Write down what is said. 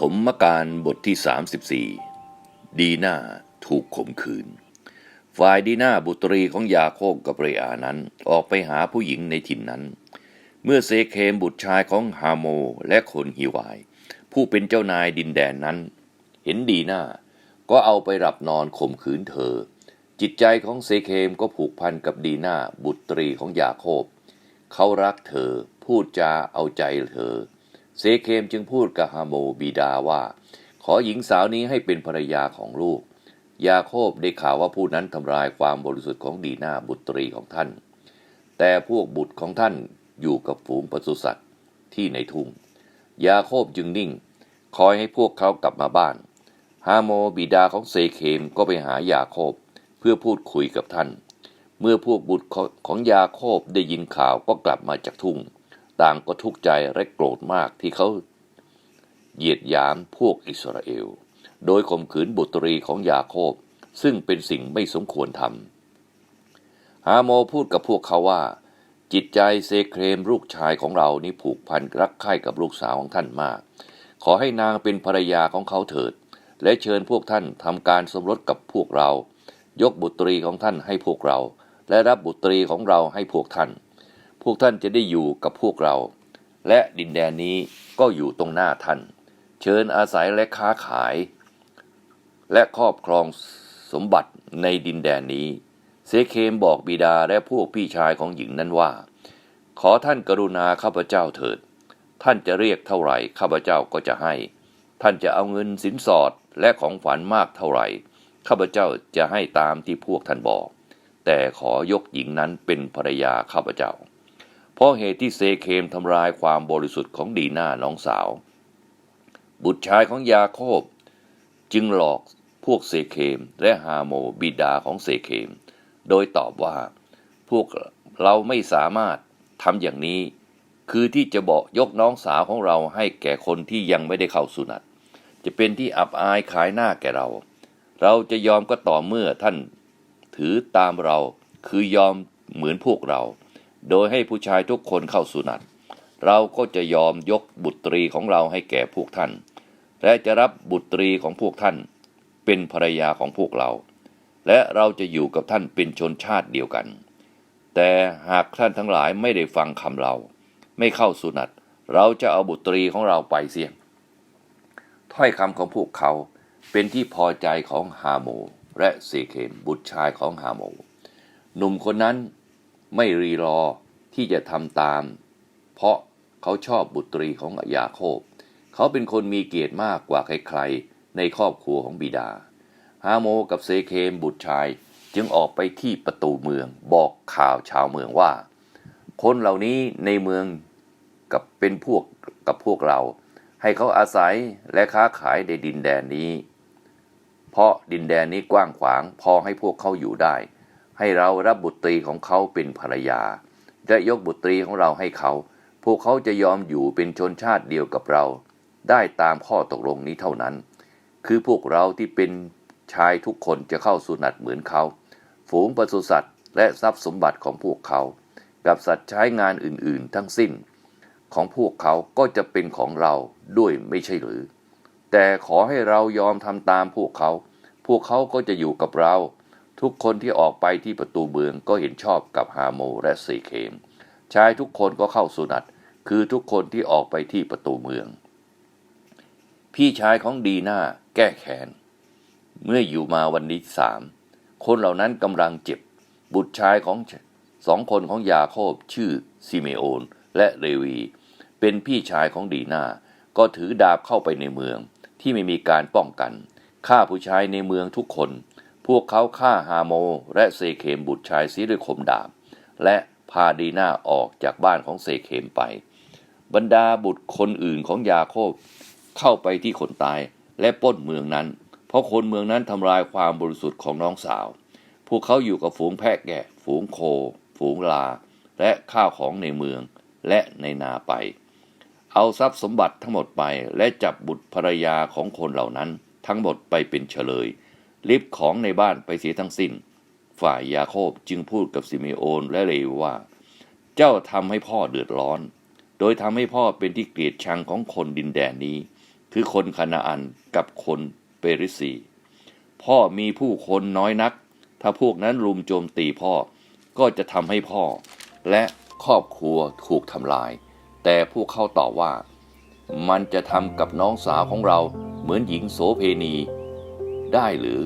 ฐมมกาลบทที่ 34 ดีนาถูกข่มขืน ฝ่ายดีนาบุตรีของยาโคบกับเรอานั้นออกไปหาผู้หญิงในถิ่นนั้น เมื่อเซเคมบุตรชายของฮาโมและคนฮิวาย ผู้เป็นเจ้านายดินแดนนั้น เห็นดีนาก็เอาไปหลับนอนข่มขืนเธอ จิตใจของเซเคมก็ผูกพันกับดีนาบุตรีของยาโคบ เขารักเธอพูดจาเอาใจเธอ เซเคมจึงพูดกับฮาโมบิดาว่า ขอหญิงสาวนี้ให้เป็นภรรยาของลูก ยาโคบได้ข่าวว่าผู้นั้นทำลายความบริสุทธิ์ของดีนาบุตรีของท่าน แต่พวกบุตรของท่านอยู่กับฝูงปศุสัตว์ที่ในทุ่งยาโคบจึงนิ่ง คอยให้พวกเขากลับมาบ้าน ฮาโมบิดาของเซเคมก็ไปหายาโคบเพื่อพูดคุยกับท่าน เมื่อพวกบุตรของยาโคบได้ยินข่าวก็กลับมาจากทุ่ง ต่างก็ทุกข์ใจและโกรธมากที่เขาเหยียดหยามพวกอิสราเอล โดยข่มขืนบุตรีของยาโคบ ซึ่งเป็นสิ่งไม่สมควรทำฮาโมพูดกับพวกเขาว่า จิตใจเซเครมลูกชายของเรานี่ผูกพันรักใคร่กับลูกสาวของท่านมาก ขอให้นางเป็นภรรยาของเขาเถิด และเชิญพวกท่านทำการสมรสกับพวกเรา ยกบุตรีของท่านให้พวกเรา และรับบุตรีของเราให้พวกท่าน วกท่านจะได้อยู่กับพวกเรา และดินแดนนี้ก็อยู่ตรงหน้าท่าน เชิญอาศัยและค้าขาย และครอบครองสมบัติในดินแดนนี้ เซเคมบอกบิดาและพวกพี่ชายของหญิงนั้นว่า ขอท่านกรุณาข้าพเจ้าเถิด ท่านจะเรียกเท่าไหร่ข้าพเจ้าก็จะให้ ท่านจะเอาเงินสินสอดและของขวัญมากเท่าไหร่ข้าพเจ้าจะให้ตามที่พวกท่านบอก แต่ขอยกหญิงนั้นเป็นภรรยาข้าพเจ้า เพราะเหตุที่เซเคมทำลายความบริสุทธิ์ของดีนาน้องสาว บุตรชายของยาโคบ จึงหลอกพวกเซเคมและฮาโมบิดาของเซเคม โดยตอบว่าพวกเราไม่สามารถทำอย่างนี้ คือที่จะบอกยกน้องสาวของเราให้แก่คนที่ยังไม่ได้เข้าสุนัตจะเป็นที่อับอายขายหน้าแก่เรา เราจะยอมก็ต่อเมื่อท่านถือตามเราคือยอมเหมือนพวกเรา โดยให้ผู้ชายทุกคนเข้าสุนัตเราก็จะยอมยกบุตรีของเราให้แก่พวกท่าน และจะรับบุตรีของพวกท่าน เป็นภรรยาของพวกเรา และเราจะอยู่กับท่านเป็นชนชาติเดียวกัน แต่หากท่านทั้งหลายไม่ได้ฟังคำเรา ไม่เข้าสุนัตเราจะเอาบุตรีของเราไปเสียถ้อยคำของพวกเขาเป็นที่พอใจของฮาโมและเซเคมบุตรชายของฮาโมหนุ่มคนนั้น ไม่รีรอที่จะทำตาม เพราะเขาชอบบุตรีของยาโคบ เขาเป็นคนมีเกียรติมากกว่าใครๆในครอบครัวของบิดา ฮาโมกับเซเคมบุตรชาย จึงออกไปที่ประตูเมืองบอกข่าวชาวเมืองว่า คนเหล่านี้ในเมืองกับเป็นพวกกับพวกเรา ให้เขาอาศัยและค้าขายในดินแดนนี้ เพราะดินแดนนี้กว้างขวางพอให้พวกเขาอยู่ได้ ให้เรารับบุตรีของเขาเป็นภรรยา และยกบุตรีของเราให้เขา พวกเขาจะยอมอยู่เป็นชนชาติเดียวกับเรา ได้ตามข้อตกลงนี้เท่านั้น คือพวกเราที่เป็นชายทุกคนจะเข้าสุนัตเหมือนเขา ฝูงปศุสัตว์ และทรัพย์สมบัติของพวกเขา กับสัตว์ใช้งานอื่นๆ ทั้งสิ้น ของพวกเขาก็จะเป็นของเราด้วยไม่ใช่หรือ แต่ขอให้เรายอมทำตามพวกเขา พวกเขาก็จะอยู่กับเรา ทุกคนที่ออกไปที่ประตูเมืองก็เห็นชอบกับฮาโมและเซเคม ชายทุกคนก็เข้าสุนัตคือทุกคนที่ออกไปที่ประตูเมือง พี่ชายของดีน่าแก้แค้น เมื่ออยู่มาวันนี้สามคนเหล่านั้นกำลังเจ็บ บุตรชายของสองคนของยาโคบชื่อซิเมโอน และเลวี เป็นพี่ชายของดีนาก็ถือดาบเข้าไปในเมืองที่ไม่มีการป้องกันฆ่าผู้ชายในเมืองทุกคน พวกเขาฆ่าฮาโมและเซเคมบุตรชายซีด้วยคมดาบ และพาดีนาออกจากบ้านของเซเคมไป บรรดาบุตรคนอื่นของยาโคบเข้าไปที่คนตายและปล้นเมืองนั้น เพราะคนเมืองนั้นทำลายความบริสุทธิ์ของน้องสาว พวกเขาอยู่กับฝูงแพะแกะ ฝูงโค ฝูงลา และข้าวของในเมืองและในนาไป เอาทรัพย์สมบัติทั้งหมดไปและจับบุตรภรรยาของคนเหล่านั้นทั้งหมดไปเป็นเฉลย ลิบของในบ้านไปเสียทั้งสิ้น ฝ่ายยาโคบจึงพูดกับซิเมโอนและเลวว่า เจ้าทำให้พ่อเดือดร้อน โดยทำให้พ่อเป็นที่เกลียดชังของคนดินแดนนี้ คือคนคานาอันกับคนเปริสีพ่อมีผู้คนน้อยนัก ถ้าพวกนั้นรุมโจมตีพ่อ ก็จะทำให้พ่อ และครอบครัวถูกทำลาย แต่พวกเขาตอบว่า มันจะทำกับน้องสาวของเราเหมือนหญิงโสเพณี ได้หรือ